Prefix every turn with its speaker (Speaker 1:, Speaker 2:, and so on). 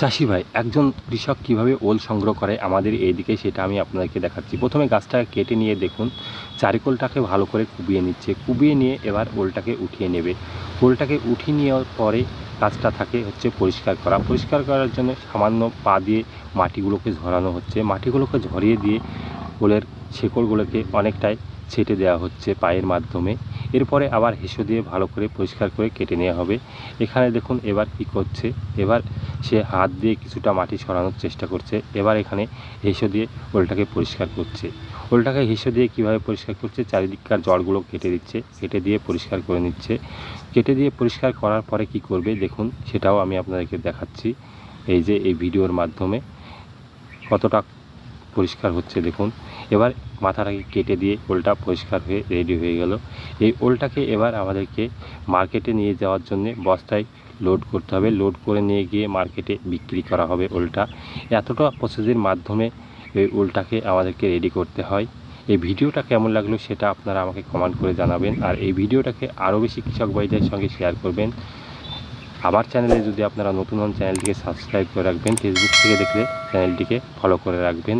Speaker 1: চাষি ভাই, একজন কৃষক কীভাবে ওল সংগ্রহ করে আমাদের এইদিকে সেটা আমি আপনাদেরকে দেখাচ্ছি। প্রথমে গাছটাকে কেটে নিয়ে দেখুন, চারিকোলটাকে ভালো করে কুবিয়ে নিচ্ছে। কুবিয়ে নিয়ে এবার ওলটাকে উঠিয়ে নেবে। ওলটাকে উঠিয়ে নেওয়ার পরে কাজটা থাকে হচ্ছে পরিষ্কার করা। পরিষ্কার করার জন্য সামান্য পা দিয়ে মাটিগুলোকে ঝরানো হচ্ছে। মাটিগুলোকে ঝরিয়ে দিয়ে ওলের শেকড়গুলোকে অনেকটাই ছেটে দেওয়া হচ্ছে পায়ের মাধ্যমে। এরপরে আবার হেসো দিয়ে ভালো করে পরিষ্কার করে কেটে নেওয়া হবে। এখানে দেখুন, এবার কি করছে? এবার সে হাত দিয়ে কিছুটা মাটি সরানোর চেষ্টা করছে। এবার এখানে হেসো দিয়ে ওলটাকে পরিষ্কার করছে। ওলটাকে হেসো দিয়ে কীভাবে পরিষ্কার করছে? চারিদিককার জলগুলো কেটে দিচ্ছে, কেটে দিয়ে পরিষ্কার করে নিচ্ছে। কেটে দিয়ে পরিষ্কার করার পরে কি করবে? দেখুন, সেটাও আমি আপনাদেরকে দেখাচ্ছি। এই যে এই ভিডিওর মাধ্যমে কতটা পরিষ্কার হচ্ছে, দেখুন। এবার মাথাটাকে কেটে দিয়ে ওলটা পরিষ্কার হয়ে রেডি হয়ে গেল। এই ওলটাকে এবার আমাদেরকে মার্কেটে নিয়ে যাওয়ার জন্য বস্তায় লোড করতে হবে। লোড করে নিয়ে গিয়ে মার্কেটে বিক্রি করা হবে ওলটা। এতটা প্রসেসের মাধ্যমে এই ওলটাকে আমাদেরকে রেডি করতে হয়। এই ভিডিওটা কেমন লাগল সেটা আপনারা আমাকে কমেন্ট করে জানাবেন। আর এই ভিডিওটাকে আরও বেশি কৃষক ভাইদের সঙ্গে শেয়ার করবেন। আমার চ্যানেলে যদি আপনারা নতুন হন চ্যানেলটিকে সাবস্ক্রাইব করে রাখবেন। ফেসবুক থেকে দেখলে চ্যানেলটিকে ফলো করে রাখবেন।